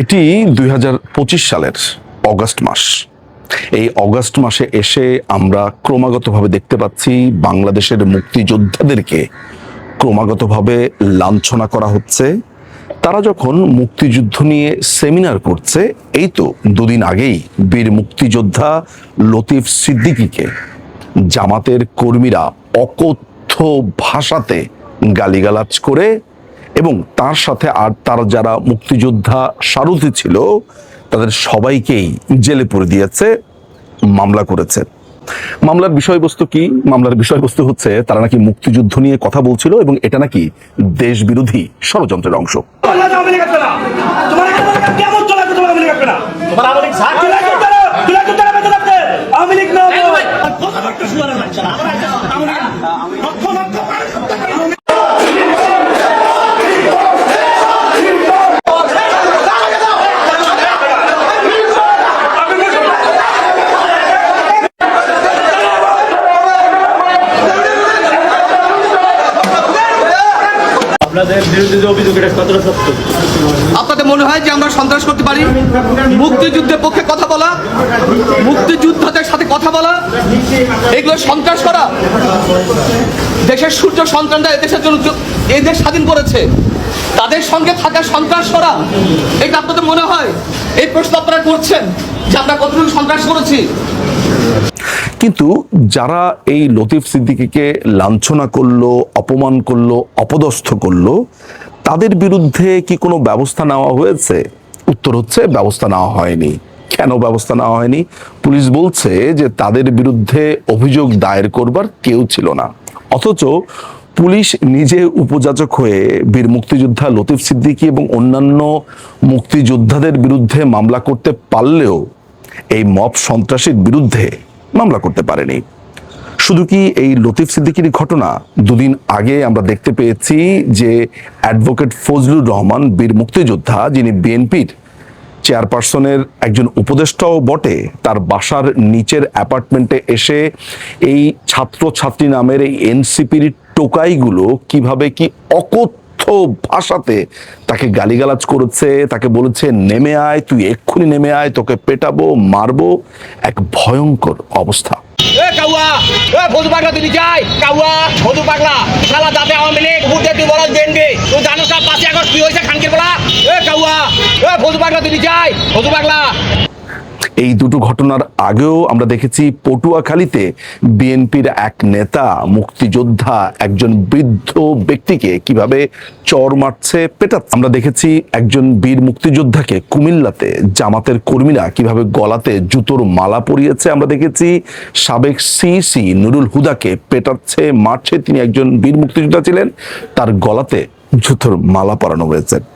এটি দুই হাজার পঁচিশ সালের অগস্ট মাস। এই অগস্ট মাসে এসে আমরা ক্রমাগতভাবে দেখতে পাচ্ছি বাংলাদেশের মুক্তিযোদ্ধাদেরকে ক্রমাগতভাবে লাঞ্ছনা করা হচ্ছে। তারা যখন মুক্তিযুদ্ধ নিয়ে সেমিনার করছে, এই তো দুদিন আগেই বীর মুক্তিযোদ্ধা লতিফ সিদ্দিকীকে জামাতের কর্মীরা অকথ্য ভাষাতে গালিগালাজ করে এবং তার সাথে আর তার যারা মুক্তিযোদ্ধা সারথি ছিল তাদের সবাইকেই জেলে পুরে দিয়েছে মামলা করেছে। মামলার বিষয়বস্তু কি? মামলার বিষয়বস্তু হচ্ছে তারা নাকি মুক্তিযুদ্ধ নিয়ে কথা বলছিল এবং এটা নাকি দেশ বিরোধী ষড়যন্ত্রের অংশ তোমার আওয়ামী লীগ আসবে না তোমার কেমন কেমন চলে তোমার আওয়ামী লীগ আসবে না তোমার আওয়ামী লীগ ঝাড় দিলে করতে না দিলে করতে না বেঁচে থাকতে আওয়ামী লীগ না আপনাদের আপনাদের মনে হয় যে আমরা সন্ত্রাস করতে পারি? মুক্তিযুদ্ধের পক্ষে কথা বলা, মুক্তিযোদ্ধাদের সাথে কথা বলা, এগুলো সন্ত্রাস করা। দেশের সূর্য সন্তানরা এদেশের জন্য দেশ স্বাধীন করেছে, তাদের সঙ্গে থাকা সন্ত্রাস করা এটা আপনাদের মনে হয়? এই প্রশ্ন আপনারা করছেন যে আমরা কতটুকু সন্ত্রাস করেছি? কিন্তু যারা এই লতিফ সিদ্দিকীকে লাঞ্ছনা করল, অপমান করল, অপদস্থ করল, তাদের বিরুদ্ধে কি কোনো ব্যবস্থা নেওয়া হয়েছে? উত্তর হচ্ছে ব্যবস্থা নেওয়া হয়নি। কেন ব্যবস্থা নেওয়া হয়নি? পুলিশ বলছে যে তাদের বিরুদ্ধে অভিযোগ দায়ের করবার কেউ ছিল না। অথচ পুলিশ নিজে উপযাচক হয়ে বীর মুক্তিযোদ্ধা লতিফ সিদ্দিকী এবং অন্যান্য মুক্তিযোদ্ধাদের বিরুদ্ধে মামলা করতে পারলেও এই মব সন্ত্রাসীর বিরুদ্ধে মামলা করতে পারেনি। শুধু কি এই লতিফ সিদ্দিকির ঘটনা দুদিন আগে আমরা দেখতে পেয়েছি যে অ্যাডভোকেট ফজলুর রহমান, বীর মুক্তিযোদ্ধা যিনি বিএনপির চেয়ারপারসনের একজন উপদেষ্টাও বটে, তার বাসার নিচের অ্যাপার্টমেন্টে এসে এই ছাত্রছাত্রী নামের এই এনসিপির টোকাইগুলো কীভাবে কি অকথ্য ভাষাতে তাকে গালিগালাজ করেছে, তাকে বলেছে, নেমে আয়, তুই এক্ষুনি নেমে আয়, তোকে পেটাবো, মারবো। এক ভয়ঙ্কর অবস্থা। এ কাউয়া তুই যাই। কাউয়া আগস্ট কি হয়েছে এ কাউয়া, এ তুই যাই। এই দুটো ঘটনার আগেও আমরা দেখেছি পটুয়াখালীতে বিএনপির এক নেতা, মুক্তিযোদ্ধা, একজন বৃদ্ধ ব্যক্তিকে কীভাবে চর মারছে, পেটাচ্ছে। আমরা দেখেছি একজন বীর মুক্তিযোদ্ধাকে কুমিল্লাতে জামাতের কর্মীরা কীভাবে গলাতে জুতোর মালা পরিয়েছে। আমরা দেখেছি সাবেক সিসি নুরুল হুদাকে পেটাচ্ছে, মারছে। তিনি একজন বীর মুক্তিযোদ্ধা ছিলেন। তার গলাতে জুতোর মালা পরানো হয়েছে।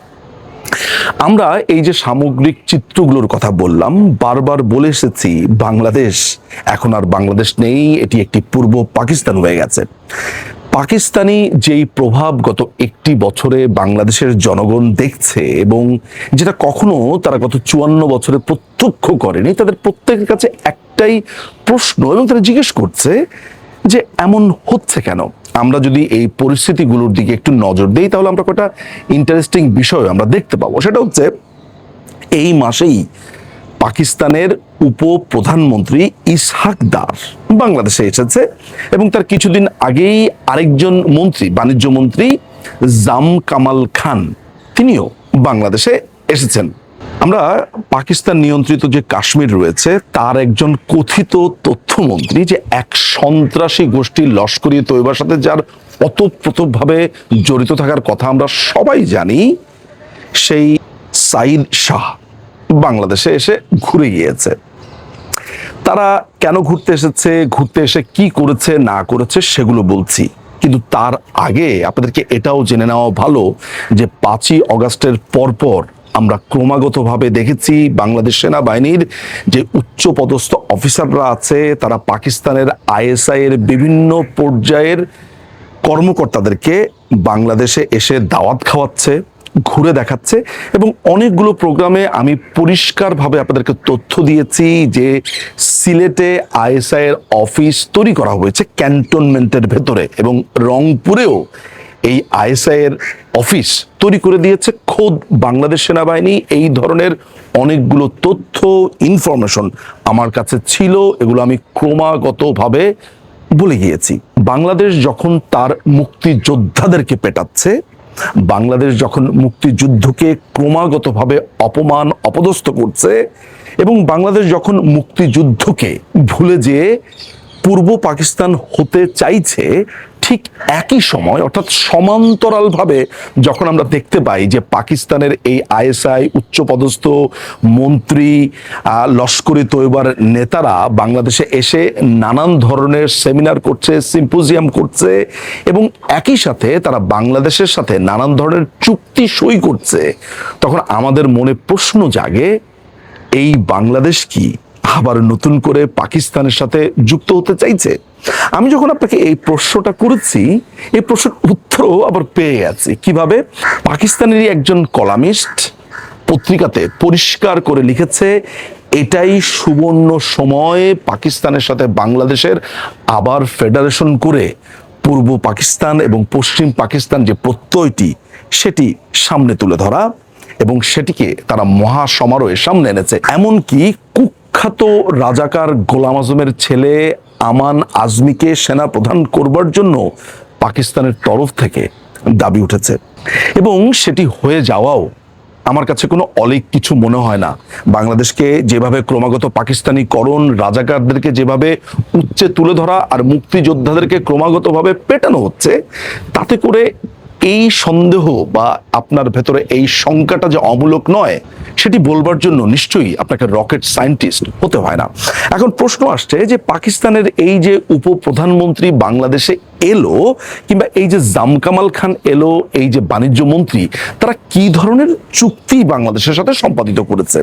আমরা এই যে সামগ্রিক চিত্রগুলোর কথা বললাম, বারবার বলে এসেছি, বাংলাদেশ, এখন আর বাংলাদেশ নেই, এটি একটি পূর্ব পাকিস্তান হয়ে গেছে। পাকিস্তানি যেই প্রভাব গত একটি বছরে বাংলাদেশের জনগণ দেখছে এবং যেটা কখনো তারা গত চুয়ান্ন বছরে প্রত্যক্ষ করেনি, তাদের প্রত্যেকের কাছে একটাই প্রশ্ন এবং তারা জিজ্ঞেস করছে যে এমন হচ্ছে কেন? আমরা যদি এই পরিস্থিতিগুলোর দিকে একটু নজর দিই, তাহলে আমরা কটা ইন্টারেস্টিং বিষয় আমরা দেখতে পাবো। সেটা হচ্ছে, এই মাসেই পাকিস্তানের উপ প্রধানমন্ত্রী ইসহাক দার বাংলাদেশে এসেছে এবং তার কিছুদিন আগেই আরেকজন মন্ত্রী, বাণিজ্য মন্ত্রী জাম কামাল খান, তিনিও বাংলাদেশে এসেছেন। আমরা পাকিস্তান নিয়ন্ত্রিত যে কাশ্মীর রয়েছে, তার একজন কথিত তথ্যমন্ত্রী যে এক সন্ত্রাসী গোষ্ঠী লস্করি তৈবার সাথে যার অতপ্রতভাবে জড়িত থাকার কথা আমরা সবাই জানি, সেই সাইদ শাহ বাংলাদেশে এসে ঘুরে গিয়েছে। তারা কেন ঘুরতে এসেছে, ঘুরতে এসে কি করেছে, না করেছে, সেগুলো বলছি। কিন্তু তার আগে আপনাদেরকে এটাও জেনে নেওয়া ভালো যে পাঁচই অগাস্টের পরপর আমরা ক্রমাগতভাবে দেখেছি বাংলাদেশ সেনাবাহিনীর যে উচ্চপদস্থ অফিসাররা আছে, তারা পাকিস্তানের আইএসআই এর বিভিন্ন পর্যায়ের কর্মকর্তাদেরকে বাংলাদেশে এসে দাওয়াত খাওয়াচ্ছে, ঘুরে দেখাচ্ছে এবং অনেকগুলো প্রোগ্রামে আমি পরিষ্কারভাবে আপনাদেরকে তথ্য দিয়েছি যে সিলেটে আইএসআই এর অফিস তৈরি করা হয়েছে ক্যান্টনমেন্টের ভেতরে এবং রংপুরেও এই আইএসআই এর অফিস তৈরি করে দিয়েছে খোদ বাংলাদেশ সেনাবাহিনী। এই ধরনের অনেকগুলো তথ্য ইনফরমেশন আমার কাছে ছিল, এগুলো আমি ক্রমাগতভাবে বলে গিয়েছি। বাংলাদেশ যখন তার মুক্তিযোদ্ধাদেরকে পেটাচ্ছে, বাংলাদেশ যখন মুক্তিযুদ্ধকে ক্রমাগতভাবে অপমান, অপদস্থ করছে এবং বাংলাদেশ যখন মুক্তিযুদ্ধকে ভুলে যেয়ে পূর্ব পাকিস্তান হতে চাইছে ঠিক একই সময়, অর্থাৎ সমান্তরালভাবে যখন আমরা দেখতে পাই যে পাকিস্তানের এই আইএসআই উচ্চপদস্থ মন্ত্রী লস্করি তৈবার নেতারা বাংলাদেশে এসে নানান ধরনের সেমিনার করছে, সিম্পোজিয়াম করছে এবং একই সাথে তারা বাংলাদেশের সাথে নানান ধরনের চুক্তি সই করছে। তখন আমাদের মনে প্রশ্ন জাগে, এই বাংলাদেশ কি? আবার নতুন করে পাকিস্তানের সাথে যুক্ত হতে চাইছে। আমি যখন আপনাকে এই প্রশ্নটা করেছি, এই প্রশ্নের উত্তরও আবার পেয়ে গেছি কীভাবে? পাকিস্তানেরই একজন কলামিস্ট পত্রিকাতে পরিষ্কার করে লিখেছে, এটাই সুবর্ণ সময় পাকিস্তানের সাথে বাংলাদেশের আবার ফেডারেশন করে পূর্ব পাকিস্তান এবং পশ্চিম পাকিস্তান যে প্রত্যয়টি, সেটি সামনে তুলে ধরা এবং সেটিকে তারা মহা সমারোহে সামনে এনেছে। এমনকি কুখ্যাত রাজাকার গোলাম আজমের ছেলে আমান আজমিকে সেনা প্রধান করবার জন্য পাকিস্তানের তরফ থেকে দাবি উঠেছে। এবং সেটি হয়ে যাওয়াও আমার কাছে কোনো অলিক কিছু মনে হয় না। বাংলাদেশকে যেভাবে ক্রমাগত পাকিস্তানিকরণ, রাজাকারদেরকে যেভাবে উচ্চে তুলে ধরা আর মুক্তিযোদ্ধাদেরকে ক্রমাগতভাবে পেটানো হচ্ছে, তাতে করে এই সন্দেহ বা আপনার ভেতরে এই শঙ্কাটা যে অমূলক নয় সেটি বলবার জন্য নিশ্চয়ই আপনাকে রকেট সায়েন্টিস্ট হতে হয় না। এখন প্রশ্ন আসছে যে পাকিস্তানের এই যে উপপ্রধানমন্ত্রী বাংলাদেশে এলো কিংবা এই যে জামকামাল খান এলো, এই যে বাণিজ্য মন্ত্রী, তারা কি ধরনের চুক্তি বাংলাদেশের সাথে সম্পাদিত করেছে?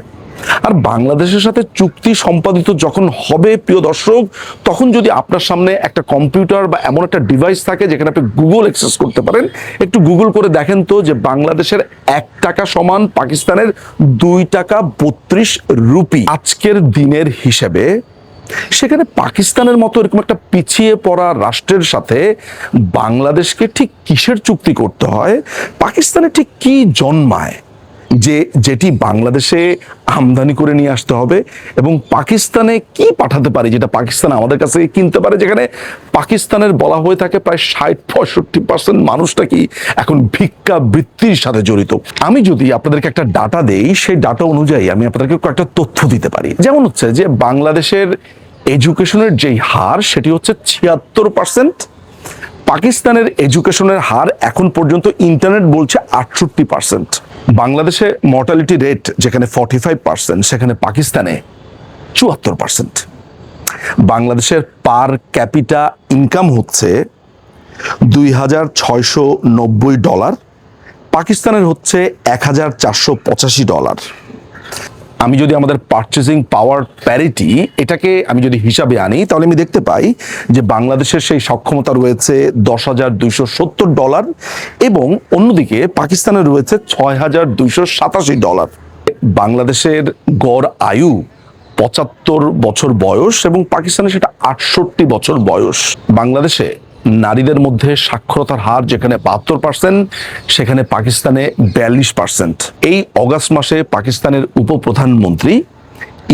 আর বাংলাদেশের সাথে চুক্তি সম্পাদিত যখন হবে, প্রিয় দর্শক, তখন যদি আপনার সামনে একটা কম্পিউটার বা এমন একটা ডিভাইস থাকে যেখানে আপনি গুগল অ্যাক্সেস করতে পারেন, একটু গুগল করে দেখেন তো যে বাংলাদেশের এক টাকা সমান পাকিস্তানের দুই টাকা বত্রিশ রুপি আজকের দিনের হিসেবে সেখানে পাকিস্তানের মতো এরকম একটা পিছিয়ে পড়া রাষ্ট্রের সাথে বাংলাদেশকে ঠিক কিসের চুক্তি করতে হয়? পাকিস্তানে ঠিক কি জন্মায়? যে যেটি বাংলাদেশে আমদানি করে নিয়ে আসতে হবে এবং পাকিস্তানে কি পাঠাতে পারি যেটা পাকিস্তান আমাদের কাছে কিনতে পারে, যেখানে পাকিস্তানের বলা হয়ে থাকে প্রায় ষাট পঁয়ষট্টি পার্সেন্ট মানুষটা কি এখন ভিক্ষা বৃত্তির সাথে জড়িত। আমি যদি আপনাদেরকে একটা ডাটা দেই, সেই ডাটা অনুযায়ী আমি আপনাদেরকে কয়েকটা তথ্য দিতে পারি। যেমন হচ্ছে যে বাংলাদেশের এডুকেশনের যেই হার, সেটি হচ্ছে ছিয়াত্তর পার্সেন্ট পাকিস্তানের এডুকেশনের হার এখন পর্যন্ত ইন্টারনেট বলছে আটষট্টি পার্সেন্ট। বাংলাদেশে মর্টালিটি রেট যেখানে ফর্টি ফাইভ পার্সেন্ট, সেখানে পাকিস্তানে চুয়াত্তর পার্সেন্ট। বাংলাদেশের পার ক্যাপিটা ইনকাম হচ্ছে দুই হাজার ছয়শো নব্বই ডলার পাকিস্তানের হচ্ছে এক হাজার চারশো পঁচাশি ডলার আমি যদি আমাদের পারচেজিং পাওয়ার প্যারিটি এটাকে আমি যদি হিসাবে আনি, তাহলে আমি দেখতে পাই যে বাংলাদেশের সেই সক্ষমতা রয়েছে দশ হাজার দুইশো সত্তর ডলার এবং অন্যদিকে পাকিস্তানের রয়েছে ছয় হাজার দুইশো সাতাশি ডলার। বাংলাদেশের গড় আয়ু পঁচাত্তর বছর বয়স এবং পাকিস্তানে সেটা আটষট্টি বছর বয়স। বাংলাদেশে নারীদের মধ্যে সাক্ষরতার হার যেখানে বাহাত্তর পার্সেন্ট সেখানে পাকিস্তানে বিয়াল্লিশ পার্সেন্ট এই অগাস্ট মাসে পাকিস্তানের উপপ্রধানমন্ত্রী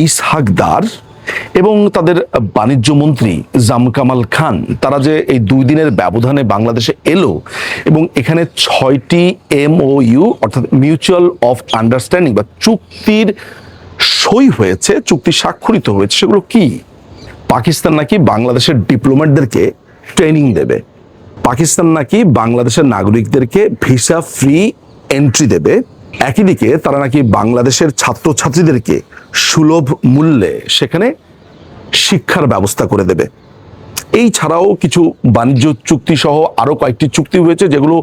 ইসহাক দার এবং তাদের বাণিজ্য মন্ত্রী জামকামাল খান, তারা যে এই দুই দিনের ব্যবধানে বাংলাদেশে এলো এবং এখানে ছয়টি এমওইউ, অর্থাৎ মিউচুয়াল অফ আন্ডারস্ট্যান্ডিং বা চুক্তির সই হয়েছে, চুক্তি স্বাক্ষরিত হয়েছে, সেগুলো কি? পাকিস্তান নাকি বাংলাদেশের ডিপ্লোম্যাটদেরকে ট্রেনিং দেবে। পাকিস্তান নাকি বাংলাদেশের নাগরিকদেরকে ভিসা ফ্রি এন্ট্রি দেবে। একই দিকে তারা নাকি বাংলাদেশের ছাত্রছাত্রীদেরকে সুলভ মূল্যে সেখানে শিক্ষার ব্যবস্থা করে দেবে। এই ছাড়াও কিছু বাণিজ্য চুক্তি সহ আরও কয়েকটি চুক্তি হয়েছে যেগুলো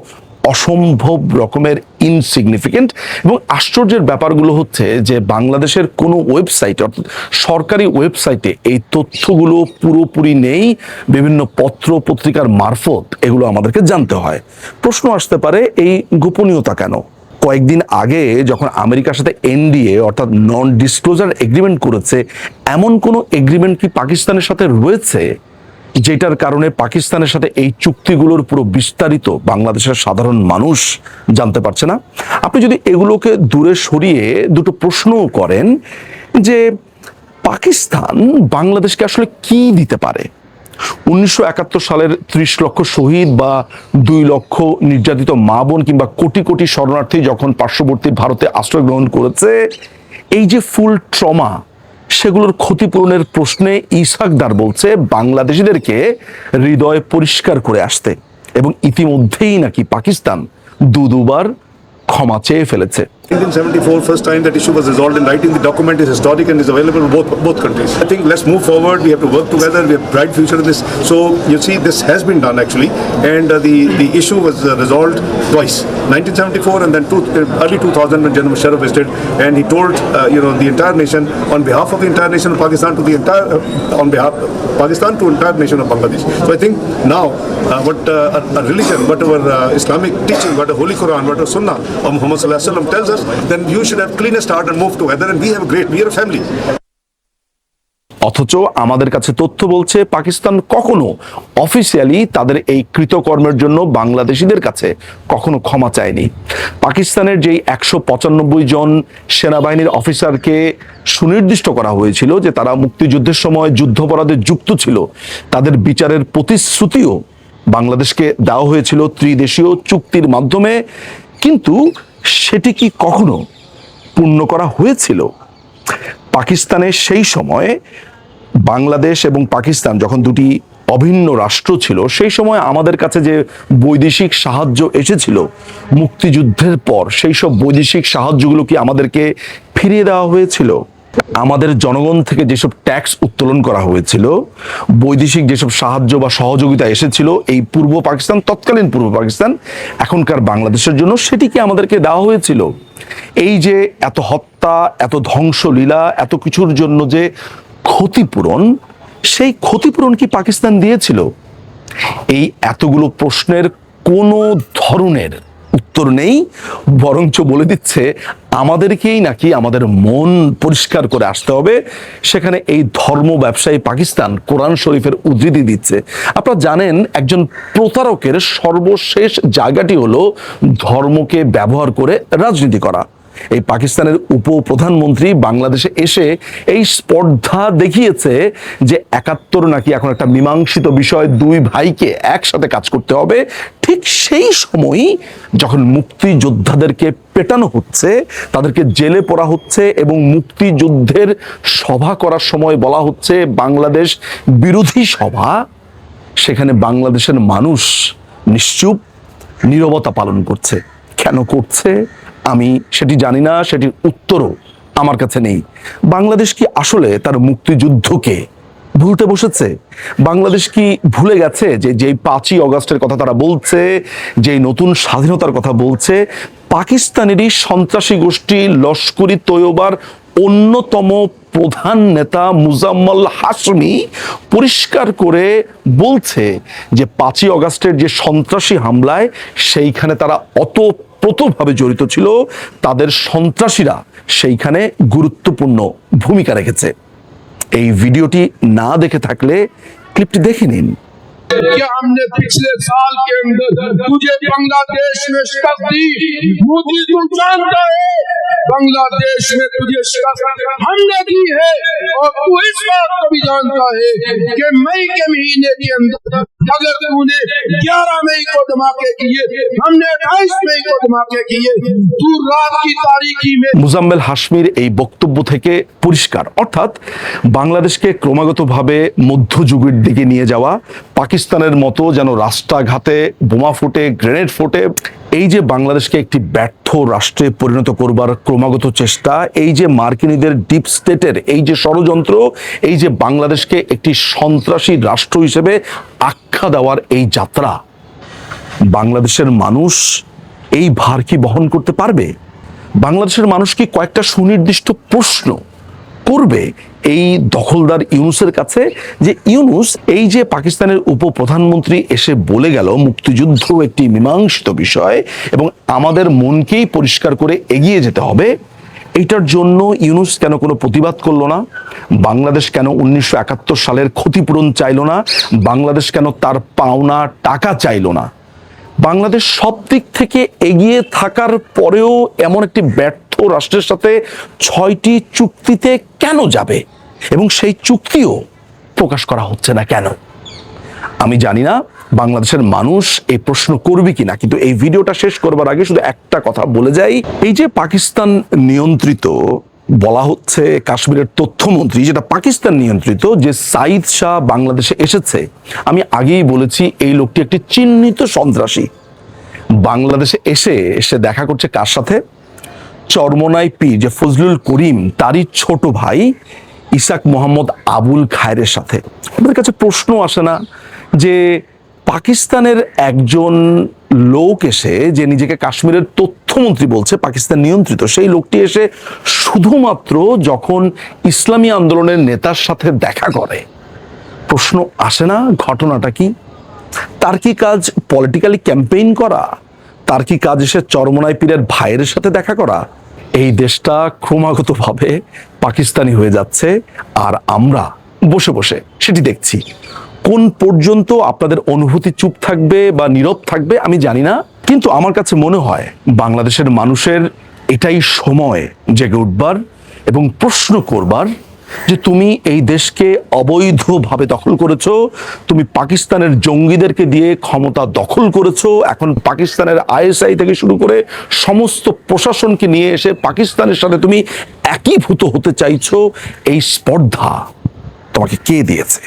অসম্ভব রকমের ইনসিগনিফিকেন্ট এবং আশ্চর্যের ব্যাপারগুলো হচ্ছে যে বাংলাদেশের কোনো ওয়েবসাইট অর্থাৎ সরকারি ওয়েবসাইটে এই তথ্যগুলো পুরোপুরি নেই, বিভিন্ন পত্র পত্রিকার মারফত এগুলো আমাদেরকে জানতে হয়। প্রশ্ন আসতে পারে, এই গোপনীয়তা কেন? কয়েকদিন আগে যখন আমেরিকার সাথে এনডিএ অর্থাৎ নন ডিসক্লোজার এগ্রিমেন্ট করেছে, এমন কোনো এগ্রিমেন্ট কি পাকিস্তানের সাথে রয়েছে? যেটার কারণে পাকিস্তানের সাথে এই চুক্তিগুলোর পুরো বিস্তারিত বাংলাদেশের সাধারণ মানুষ জানতে পারছে না। আপনি যদি এগুলোকে দূরে সরিয়ে দুটো প্রশ্নও করেন যে পাকিস্তান বাংলাদেশকে আসলে কি দিতে পারে? উনিশশো একাত্তর সালের ত্রিশ লক্ষ শহীদ বা দুই লক্ষ নির্যাতিত মা বোন কিংবা কোটি কোটি শরণার্থী যখন পার্শ্ববর্তী ভারতে আশ্রয় গ্রহণ করেছে, এই যে ফুল ট্রমা সেগুলোর ক্ষতিপূরণের প্রশ্নে ইসাকদার বলছে, বাংলাদেশিদেরকে হৃদয় পরিষ্কার করে আসতে। এবং ইতিমধ্যেই নাকি পাকিস্তান দু দুবার ক্ষমা চেয়ে ফেলেছে। 1974, first time that issue was resolved in writing. The document is historic and is available in both both countries. I think let's move forward. We have to work together. We have bright future in this. So you see, this has been done actually, and uh, the the issue was uh, resolved twice. 1974 and then two, uh, early 2000 when General Musharraf visited, and he told uh, you know the entire nation on behalf of the entire nation of Pakistan to the entire uh, on behalf Pakistan to entire nation of Bangladesh. So I think now uh, what a, a religion, whatever Islamic teaching, what a Holy Quran, what a Sunnah of Muhammad Sallallahu Alaihi Wasallam tells us, then you should have cleanest heart and move together. And we have a great, we are a family. অথচ আমাদের কাছে তথ্য বলছে পাকিস্তান কখনো officially তাদের এই কৃতকর্মের জন্য বাংলাদেশিদের কাছে কখনো ক্ষমা চায়নি পাকিস্তানের যেই একশো পঁচানব্বই জন সেনাবাহিনীর অফিসারকে সুনির্দিষ্ট করা হয়েছিল যে তারা মুক্তিযুদ্ধের সময় যুদ্ধপরাধে যুক্ত ছিল তাদের বিচারের প্রতিশ্রুতিও বাংলাদেশকে দেওয়া হয়েছিল ত্রিদেশীয় চুক্তির মাধ্যমে কিন্তু সেটি কি কখনো পূর্ণ করা হয়েছিল? পাকিস্তানের সেই সময়ে বাংলাদেশ এবং পাকিস্তান যখন দুটি অভিন্ন রাষ্ট্র ছিল, সেই সময় আমাদের কাছে যে বৈদেশিক সাহায্য এসেছিল মুক্তিযুদ্ধের পর, সেই সব বৈদেশিক সাহায্যগুলো কি আমাদেরকে ফিরিয়ে দেওয়া হয়েছিল? আমাদের জনগণ থেকে যেসব ট্যাক্স উত্তোলন করা হয়েছিল, বৈদেশিক যেসব সাহায্য বা সহযোগিতা এসেছিল, এই পূর্ব পাকিস্তান, তৎকালীন পূর্ব পাকিস্তান, এখনকার বাংলাদেশের জন্য সেটি কি আমাদেরকে দেওয়া হয়েছিল? এই যে এত হত্যা, এত ধ্বংসলীলা, এত কিছুর জন্য যে ক্ষতিপূরণ, সেই ক্ষতিপূরণ কি পাকিস্তান দিয়েছিল? এই এতগুলো প্রশ্নের কোনো ধরনের উত্তর নেই, বরঞ্চ বলে দিচ্ছে, আমাদেরকেই নাকি আমাদের মন পরিষ্কার করে আসতে হবে। সেখানে এই ধর্ম ব্যবসায়ী পাকিস্তান কোরআন শরীফের উদ্ধৃতি দিচ্ছে। আপনারা জানেন, একজন প্রতারকের সর্বশেষ জায়গাটি হলো ধর্মকে ব্যবহার করে রাজনীতি করা। এই পাকিস্তানের উপপ্রধানমন্ত্রী বাংলাদেশে এসে এই স্পর্ধা দেখিয়েছে যে একাত্তর নাকি এখন একটা মীমাংসিত বিষয়, দুই ভাইকে একসাথে কাজ করতে হবে। ঠিক সেই সময়ই যখন মুক্তিযোদ্ধাদেরকে পেটানো হচ্ছে, তাদেরকে জেলে পড়া হচ্ছে এবং মুক্তিযুদ্ধের সভা করার সময় বলা হচ্ছে বাংলাদেশ বিরোধী সভা, সেখানে বাংলাদেশের মানুষ নিশ্চুপ নীরবতা পালন করছে। কেন করছে? আমি সেটি জানি না সেটির উত্তরও আমার কাছে নেই। বাংলাদেশ কি আসলে তার মুক্তিযুদ্ধকে ভুলতে বসেছে? বাংলাদেশ কি ভুলে গেছে যে যেই পাঁচই অগস্টের কথা তারা বলছে, যেই নতুন স্বাধীনতার কথা বলছে, পাকিস্তানেরই সন্ত্রাসী গোষ্ঠী লস্করি তৈয়বার অন্যতম প্রধান নেতা মুজাম্মল হাসমি পরিষ্কার করে বলছে যে পাঁচই অগস্টের যে সন্ত্রাসী হামলায় সেইখানে তারা অতপ্রতভাবে জড়িত ছিল তাদের সন্ত্রাসীরা সেইখানে গুরুত্বপূর্ণ ভূমিকা রেখেছে এই ভিডিওটি না দেখে থাকলে ক্লিপটি দেখে নিন कि हमने पिछले साल के अंदर तुझे बांग्लादेश में शिकस्त दी मोदी तुम जानता है बांग्लादेश में तुझे शिकस्त हमने दी है और तू इस बात को भी जानता है कि मई के महीने के अंदर अगर तूने 11 मई को धमाके किए हमने 28 मई को धमाके किए तू रात की तारीखी में মুজাম্মেল হাসমির এই বক্তব্য থেকে পরিষ্কার অর্থাৎ বাংলাদেশকে ক্রমাগতভাবে মধ্যযুগের দিকে নিয়ে যাওয়া পাকিস্তানের মতো যেন রাস্তাঘাটে বোমা ফুটে গ্রেনেড ফোটে এই যে বাংলাদেশকে একটি ব্যর্থ রাষ্ট্রে পরিণত করবার ক্রমাগত চেষ্টা, এই যে মার্কিনীদের ডিপ স্টেটের এই যে ষড়যন্ত্র, এই যে বাংলাদেশকে একটি সন্ত্রাসী রাষ্ট্র হিসেবে আখ্যা দেওয়ার এই যাত্রা, বাংলাদেশের মানুষ এই ভার কি বহন করতে পারবে? বাংলাদেশের মানুষ কি কয়েকটা সুনির্দিষ্ট প্রশ্ন করবে এই দখলদার ইউনুসের কাছে যে ইউনুস, এই যে পাকিস্তানের উপপ্রধানমন্ত্রী এসে বলে গেল মুক্তিযুদ্ধ একটি মীমাংসিত বিষয় এবং আমাদের মনকেই পরিষ্কার করে এগিয়ে যেতে হবে, এইটার জন্য ইউনুস কেন কোনো প্রতিবাদ করল না? বাংলাদেশ কেন উনিশশো একাত্তর সালের ক্ষতিপূরণ চাইলো না? বাংলাদেশ কেন তার পাওনা টাকা চাইলো না? বাংলাদেশ সব দিক থেকে এগিয়ে থাকার পরেও এমন একটি ব্যর্থ রাষ্ট্রের সাথে ছয়টি চুক্তিতে কেন যাবে? এবং সেই চুক্তিও প্রকাশ করা হচ্ছে না কেন? আমি জানি না বাংলাদেশের মানুষ এই প্রশ্ন করবে কিনা, কিন্তু এই ভিডিওটা শেষ করবার আগে শুধু একটা কথা বলে যাই। এই যে পাকিস্তান নিয়ন্ত্রিত, বলা হচ্ছে কাশ্মীরের তথ্যমন্ত্রী, যেটা পাকিস্তান নিয়ন্ত্রিত, যে সাইদ শাহ বাংলাদেশে এসেছে, আমি আগেই বলেছি এই লোকটি একটি চিহ্নিত সন্ত্রাসী। বাংলাদেশে এসে এসে দেখা করছে কার সাথে? চরমনাই পীর, যে ফজলুল করিম, তারই ছোট ভাই ইসাক মোহাম্মদ আবুল খায়ের সাথে। আমাদের কাছে প্রশ্ন আসে না যে পাকিস্তানের একজন লোক এসে, যে নিজেকে কাশ্মীরের তথ্যমন্ত্রী বলছে, পাকিস্তান নিয়ন্ত্রিত, সেই লোকটি এসে শুধুমাত্র যখন ইসলামী আন্দোলনের নেতার সাথে দেখা করে। প্রশ্ন আসে না, ঘটনাটা কি? তার কি কাজ পলিটিক্যালি ক্যাম্পেইন করা? তার কি কাজ এসে চরমনাই পীরের ভাইয়ের সাথে দেখা করা? এই দেশটা ক্রমাগতভাবে পাকিস্তানি হয়ে যাচ্ছে আর আমরা বসে বসে সেটি দেখছি। কোন পর্যন্ত আপনাদের অনুভূতি চুপ থাকবে বা নীরব থাকবে আমি জানি না, কিন্তু আমার কাছে মনে হয় বাংলাদেশের মানুষের এটাই সময় জেগে উঠবার এবং প্রশ্ন করবার যে তুমি এই দেশকে অবৈধভাবে দখল করেছ, তুমি পাকিস্তানের জঙ্গিদেরকে দিয়ে ক্ষমতা দখল করেছ, এখন পাকিস্তানের আইএসআই থেকে শুরু করে সমস্ত প্রশাসনকে নিয়ে এসে পাকিস্তানের সাথে তুমি একীভূত হতে চাইছো, এই স্পর্ধা তোমাকে কে দিয়েছে?